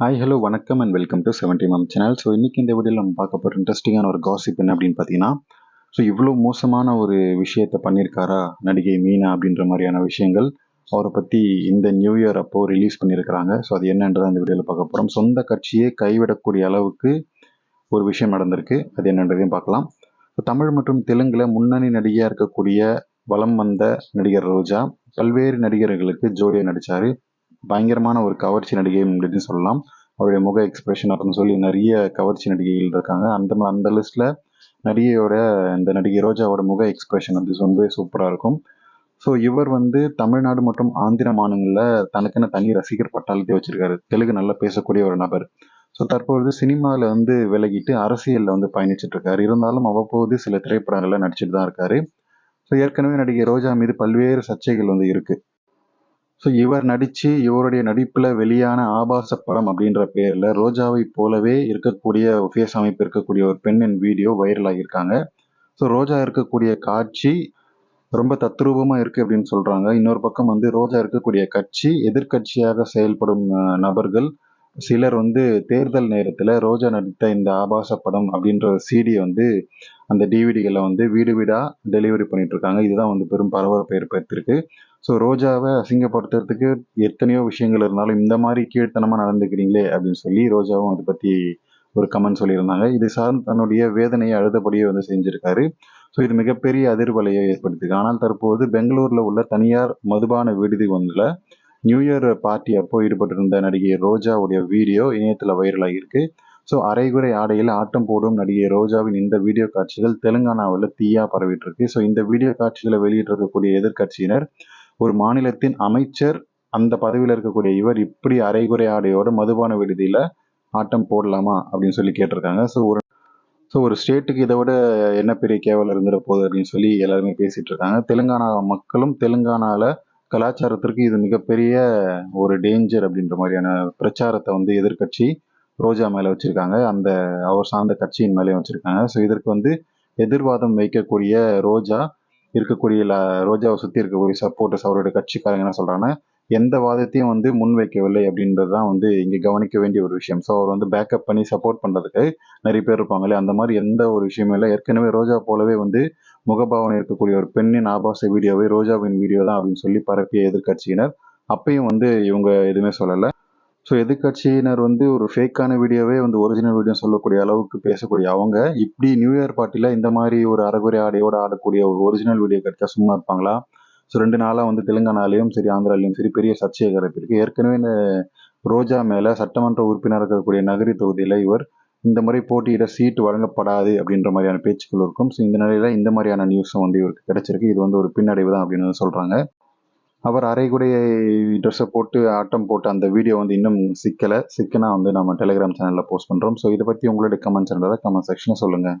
Hi hello வணக்கம் and welcome to seventy MM channel so இன்றைக்கி இந்த வீடியோவில் நம்ம பார்க்க போகிற இன்ட்ரெஸ்டிங்கான ஒரு காசிப் என்ன அப்படின்னு பார்த்தீங்கன்னா ஸோ இவ்வளோ மோசமான ஒரு விஷயத்தை பண்ணியிருக்காரா நடிகை மீனா அப்படின்ற மாதிரியான விஷயங்கள். அவரை பற்றி இந்த நியூ இயர் அப்போது ரிலீஸ் பண்ணியிருக்கிறாங்க. ஸோ அது என்னன்றதை இந்த வீடியோவில் பார்க்க போகிறோம் சொந்த கட்சியே கைவிடக்கூடிய அளவுக்கு ஒரு விஷயம் நடந்திருக்கு. அது என்னன்றதையும் பார்க்கலாம். ஸோ தமிழ் மற்றும் தெலுங்கில் முன்னணி நடிகையாக இருக்கக்கூடிய வலம் வந்த நடிகர் ரோஜா பல்வேறு நடிகர்களுக்கு ஜோடியாக நடித்தார் பயங்கரமான ஒரு கவர்ச்சி நடிகை அப்படின்னு சொல்லலாம். அவருடைய முக எக்ஸ்பிரஷன் அப்படின்னு சொல்லி நிறைய கவர்ச்சி நடிகைகள் இருக்காங்க. அந்த அந்த லிஸ்ட்டில் நடிகையோட இந்த நடிகை ரோஜாவோட முக எக்ஸ்பிரஷன் வந்து ரொம்பவே சூப்பராக இருக்கும். ஸோ இவர் வந்து தமிழ்நாடு மற்றும் ஆந்திர மாநிலங்களில் தனக்குன்னு தனி ரசிகர் பட்டாளத்தை வச்சிருக்காரு. தெலுங்கு நல்லா பேசக்கூடிய ஒரு நபர். ஸோ தற்பொழுது சினிமாவில் வந்து விலகிட்டு அரசியலில் வந்து பயணிச்சுட்டு இருக்காரு. இருந்தாலும் அவ்வப்போது சில திரைப்படங்களில் நடிச்சிட்டு தான் இருக்காரு. ஸோ ஏற்கனவே நடிகை ரோஜா மீது பல்வேறு சர்ச்சைகள் வந்து இருக்குது ஸோ இவர் நடித்து இவருடைய நடிப்பில் வெளியான ஆபாச படம் அப்படின்ற பேரில் ரோஜாவை போலவே இருக்கக்கூடிய ஃபேஸ் அமைப்பு இருக்கக்கூடிய ஒரு பெண்ணின் வீடியோ வைரல் ஆகியிருக்காங்க. ஸோ ரோஜா இருக்கக்கூடிய காட்சி ரொம்ப தத்ரூபமாக இருக்குது அப்படின்னு சொல்கிறாங்க இன்னொரு பக்கம் வந்து ரோஜா இருக்கக்கூடிய கட்சி எதிர்க்கட்சியாக செயல்படும் நபர்கள் சிலர் வந்து தேர்தல் நேரத்தில் ரோஜா நடித்த இந்த ஆபாச படம் அப்படின்ற சிடியை வந்து அந்த டிவிடிகளை வந்து வீடு வீடாக டெலிவரி பண்ணிட்டு இருக்காங்க. இதுதான் வந்து பெரும் பரபரப்பை ஏற்படுத்தியிருக்கு. ஸோ ரோஜாவை அசிங்கப்படுத்துறதுக்கு எத்தனையோ விஷயங்கள் இருந்தாலும் இந்த மாதிரி கீழ்த்தனமாக நடந்துக்கிறீங்களே அப்படின்னு சொல்லி ரோஜாவும் அதை பற்றி ஒரு கமெண்ட் சொல்லியிருந்தாங்க. இது சார்ந்து தன்னுடைய வேதனையை அழுதபடியே வந்து செஞ்சுருக்காரு. ஸோ இது மிகப்பெரிய அதிர்வலையை ஏற்படுத்திருக்கு. ஆனால் தற்போது பெங்களூரில் உள்ள தனியார் மதுபான விடுதி ஒன்றில் நியூ இயர் பார்ட்டி அப்போ ஈடுபட்டிருந்த நடிகை ரோஜாவுடைய வீடியோ இணையத்தில் வைரல் ஆகியிருக்கு ஸோ அரைகுறை ஆடையில் ஆட்டம் போடும் நடிகை ரோஜாவின் இந்த வீடியோ காட்சிகள் தெலுங்கானாவில் தீயா பரவிட்டு இருக்கு. ஸோ இந்த வீடியோ காட்சிகளை வெளியிட்டிருக்கக்கூடிய எதிர்க்கட்சியினர் ஒரு மாநிலத்தின் அமைச்சர் அந்த பதவியில் இருக்கக்கூடிய இவர் இப்படி அரைகுறை ஆடையோட மதுபான விடுதியில் ஆட்டம் போடலாமா அப்படின்னு சொல்லி கேட்டிருக்காங்க. ஸோ ஒரு ஸோ ஒரு ஸ்டேட்டுக்கு இதை விட என்ன பெரிய கேவல் இருந்துட போகுது அப்படின்னு சொல்லி எல்லாருமே பேசிட்டு இருக்காங்க. தெலுங்கானா மக்களும் தெலுங்கானாவில் கலாச்சாரத்திற்கு இது மிகப்பெரிய ஒரு டேஞ்சர் அப்படின்ற மாதிரியான பிரச்சாரத்தை வந்து எதிர்க்கட்சி ரோஜா மேலே வச்சுருக்காங்க. அந்த அவர் சார்ந்த கட்சியின் மேலேயும் வச்சுருக்காங்க. ஸோ இதற்கு வந்து எதிர்வாதம் வைக்கக்கூடிய ரோஜா இருக்கக்கூடிய ரோஜாவை சுற்றி இருக்கக்கூடிய சப்போர்ட்டர்ஸ் அவருடைய கட்சிக்காரங்க என்ன சொல்கிறாங்கன்னா எந்த வாதத்தையும் வந்து முன் வைக்கவில்லை அப்படின்றது தான் வந்து இங்கே கவனிக்க வேண்டிய ஒரு விஷயம். ஸோ அவர் வந்து பேக்கப் பண்ணி சப்போர்ட் பண்ணுறதுக்கு நிறைய பேர் இருப்பாங்களே அந்த மாதிரி எந்த ஒரு விஷயமும் இல்லை. ஏற்கனவே ரோஜா போலவே வந்து முகபாவனை இருக்கக்கூடிய ஒரு பெண்ணின் ஆபாச வீடியோவை ரோஜாவின் வீடியோ தான் அப்படின்னு சொல்லி பரப்பிய எதிர்க்கட்சியினர். அப்பயும் வந்து இவங்க எதுவுமே சொல்லலை. ஸோ எதிர்க்கட்சியினர் வந்து ஒரு ஃபேக்கான வீடியோவே வந்து ஒரிஜினல் வீடியோ சொல்லக்கூடிய அளவுக்கு பேசக்கூடிய அவங்க இப்படி நியூ இயர் பார்ட்டியில் இந்த மாதிரி ஒரு அறகுறை ஆடையோடு ஆடக்கூடிய ஒரு ஒரிஜினல் வீடியோ கிடைச்சா சும்மா இருப்பாங்களா? ஸோ ரெண்டு நாளாக வந்து தெலுங்கானாலையும் சரி ஆந்திராலையும் சரி பெரிய சர்ச்சையை கிளப்பியிருக்கு ஏற்கனவே இந்த ரோஜா மேலே சட்டமன்ற உறுப்பினர் இருக்கக்கூடிய நகரி தொகுதியில் இவர் இந்த முறை போட்டியிட சீட் வழங்கப்படாது அப்படின்ற மாதிரியான பேச்சுக்கள் இருக்கும். ஸோ இந்த நிலையில் இந்த மாதிரியான நியூஸும் வந்து இவருக்கு கிடைச்சிருக்கு. இது வந்து ஒரு பின்னடைவு தான் அப்படின்னு சொல்கிறாங்க அவர் அரைகுறை ட்ரெஸ்ஸை போட்டு ஆட்டம் போட்டு அந்த வீடியோ வந்து இன்னும் சிக்கலை. சிக்கனா வந்து நம்ம டெலிகிராம் சேனலில் போஸ்ட் பண்ணுறோம் ஸோ இதை பற்றி உங்களுடைய கமெண்ட்ஸ் இருந்தால் கமெண்ட் செக்ஷனில் சொல்லுங்கள்